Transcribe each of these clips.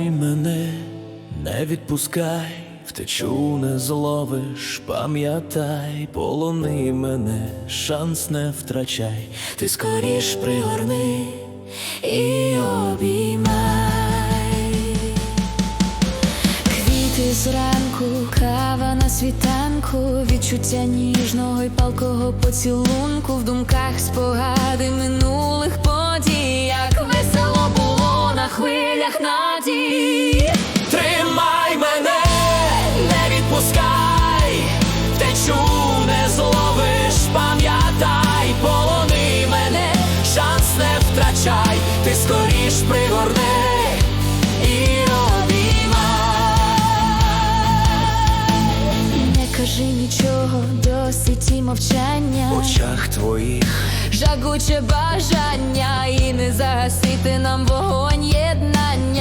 мене, не відпускай, втечу не зловиш, пам'ятай, полони мене, шанс не втрачай, ти скоріш пригорни і обіймай. Квіти зранку, кава на світанку, відчуття ніжного й палкого поцілунку в думках спогади минулих надії. Тримай мене, не відпускай, втечу не зловиш, пам'ятай, полони мене, шанс не втрачай, ти скоріш пригорни і обіймай. Не кажи нічого, досить і мовчання, В очах твоїх жагуче бажання, і не загасити нам вогонь єднання.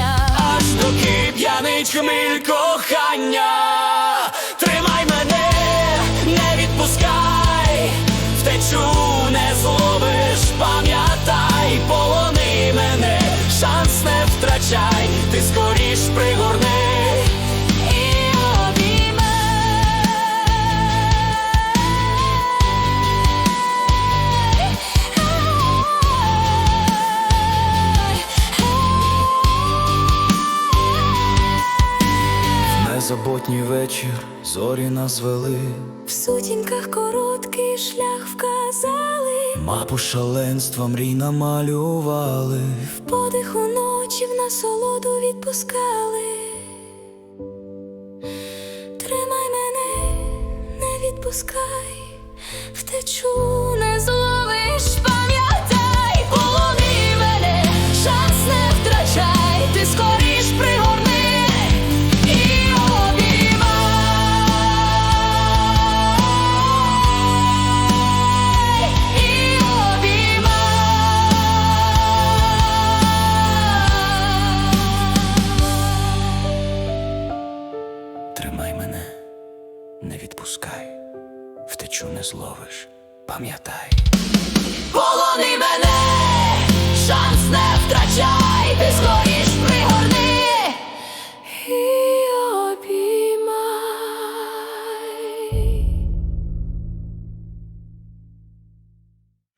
Хміль кохання. Незаботній вечір зорі нас вели, В сутінках короткий шлях вказали, мапу шаленства мрій намалювали. в подиху ночі в насолоду відпускали. Тримай мене, не відпускай, втечу не відпускай, втечу не зловиш, пам'ятай. Полони мене, шанс не втрачай,